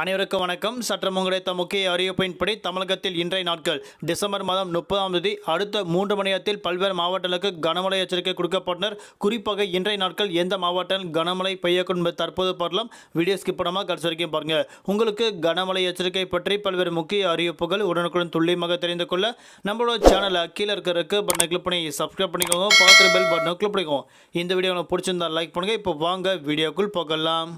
அனைவருக்கும் வணக்கம். சற்றம் கிடைத்த முக்கிய அறிவிப்பின்படி தமிழகத்தில் இன்றைய நாட்கள் டிசம்பர் மாதம் முப்பதாம் தேதி அடுத்த மூன்று மணி நேரத்தில் பல்வேறு மாவட்டங்களுக்கு கனமழை எச்சரிக்கை கொடுக்கப்பட்டனர். குறிப்பாக இன்றைய நாட்கள் எந்த மாவட்டம் கனமழை பெய்யக்கூடும் என்பது தற்போது பார்க்கலாம். வீடியோ ஸ்கிப் பண்ணாமல் கடைசி வரைக்கும் பாருங்க. உங்களுக்கு கனமழை எச்சரிக்கை பற்றி பல்வேறு முக்கிய அறிவிப்புகள் உடனுக்குடன் துல்லியமாக தெரிந்து கொள்ள நம்மளோட சேனலை கீழே இருக்கிறதுக்கு பட்டனை கிளிக் பண்ணி சப்ஸ்கிரைப் பண்ணிக்கோங்க. பார்த்து பெல் பட்டனை கிளிக் பண்ணிக்கோங்க. இந்த வீடியோ உங்களுக்கு பிடிச்சிருந்தா லைக் பண்ணுங்கள் இப்போ வாங்க வீடியோக்குள் போகலாம்.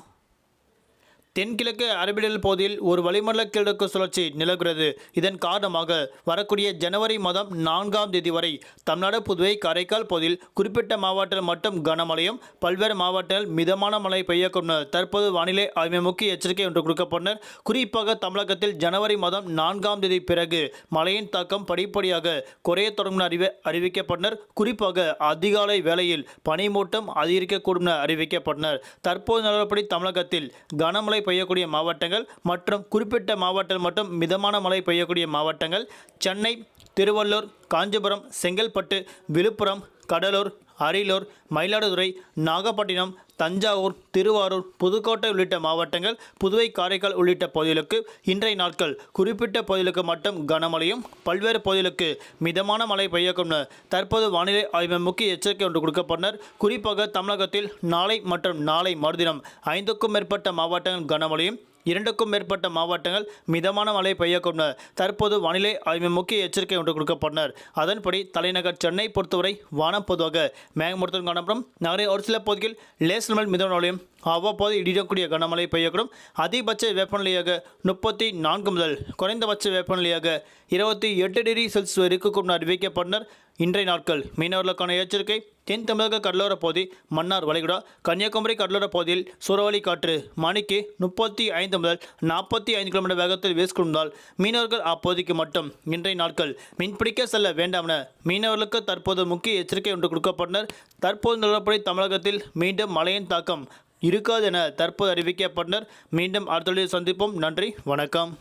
தென்கிழக்கு அரபிடல் பகுதியில் ஒரு வளிமண்டல கிழக்கு சுழற்சி நிலவுகிறது. இதன் காரணமாக வரக்கூடிய ஜனவரி மாதம் நான்காம் தேதி வரை தமிழ்நாடு புதுவை காரைக்கால் பகுதியில் குறிப்பிட்ட மாவட்டத்தில் மட்டும் கனமழையும் பல்வேறு மாவட்டங்கள் மிதமான மழை பெய்யக்கூடும் தற்போது வானிலை ஆய்வு முக்கிய எச்சரிக்கை ஒன்று கொடுக்கப்பட்டனர். குறிப்பாக தமிழகத்தில் ஜனவரி மாதம் நான்காம் தேதி பிறகு மழையின் தாக்கம் படிப்படியாக குறைய தொடங்கும் அறிவி அறிவிக்கப்பட்டனர். குறிப்பாக அதிகாலை வேளையில் பனிமூட்டம் அதிகரிக்கக்கூடும் என அறிவிக்கப்பட்டனர். தற்போது நிலவரப்படி தமிழகத்தில் கனமழை பெய்யக்கூடிய மாவட்டங்கள் மற்றும் குறிப்பிட்ட மாவட்டங்கள் மற்றும் மிதமான மழை பெய்யக்கூடிய மாவட்டங்கள். சென்னை திருவள்ளூர் காஞ்சிபுரம் செங்கல்பட்டு விழுப்புரம் கடலூர் அரியலூர் மயிலாடுதுறை நாகப்பட்டினம் தஞ்சாவூர் திருவாரூர் புதுக்கோட்டை உள்ளிட்ட மாவட்டங்கள் புதுவை காரைக்கால் உள்ளிட்ட பகுதிகளுக்கு இன்றைய நாட்கள் குறிப்பிட்ட பகுதிகளுக்கு மட்டும் கனமழையும் பல்வேறு பகுதிகளுக்கு மிதமான மழை பெய்யக்கும்னு தற்போது வானிலை ஆய்வு முக்கிய எச்சரிக்கை ஒன்று கொடுக்கப்பட்டனர். குறிப்பாக தமிழகத்தில் நாளை மற்றும் நாளை மறுதினம் ஐந்துக்கும் மேற்பட்ட மாவட்டங்கள் கனமழையும் இரண்டுக்கும் மேற்பட்ட மாவட்டங்கள் மிதமான மழை பெய்யக்கூடும். தற்போது வானிலை ஆய்வு முக்கிய எச்சரிக்கை ஒன்று கொடுக்கப்பட்டனர். அதன்படி தலைநகர் சென்னை பொறுத்தவரை வானம் பொதுவாக மேகமூட்டத்துடன் காணப்படும். நகரின் ஒரு சில பகுதிகளில் லேசல் மேல் மிதமான மழையும் அவ்வப்போது இடியக்கூடிய கனமழை பெய்யக்கூடும். அதிகபட்ச வெப்பநிலையாக முப்பத்தி நான்கு முதல் குறைந்தபட்ச வெப்பநிலையாக இருபத்தி எட்டு டிகிரி செல்சியஸ் இருக்கக்கூடும் அறிவிக்கப்பட்டனர். இன்றைய நாட்கள் மீனவர்களுக்கான எச்சரிக்கை. தென் தமிழக கடலோரப் பகுதி மன்னார் வளைகுடா கன்னியாகுமரி கடலோரப் பகுதியில் சூறாவளி காற்று மணிக்கு முப்பத்தி ஐந்து முதல் நாற்பத்தி ஐந்து கிலோமீட்டர் வேகத்தில் வீசிக்கொண்டால் மீனவர்கள் அப்போதைக்கு மட்டும் இன்றைய நாட்கள் மீன்பிடிக்க செல்ல வேண்டாம் என மீனவர்களுக்கு தற்போது முக்கிய எச்சரிக்கை ஒன்று கொடுக்கப்பட்டனர். தற்போது நிலவரப்படி தமிழகத்தில் மீண்டும் மழையின் தாக்கம் இருக்காது என தற்போது அறிவிக்கப்பட்டனர். மீண்டும் அடுத்த சந்திப்போம். நன்றி வணக்கம்.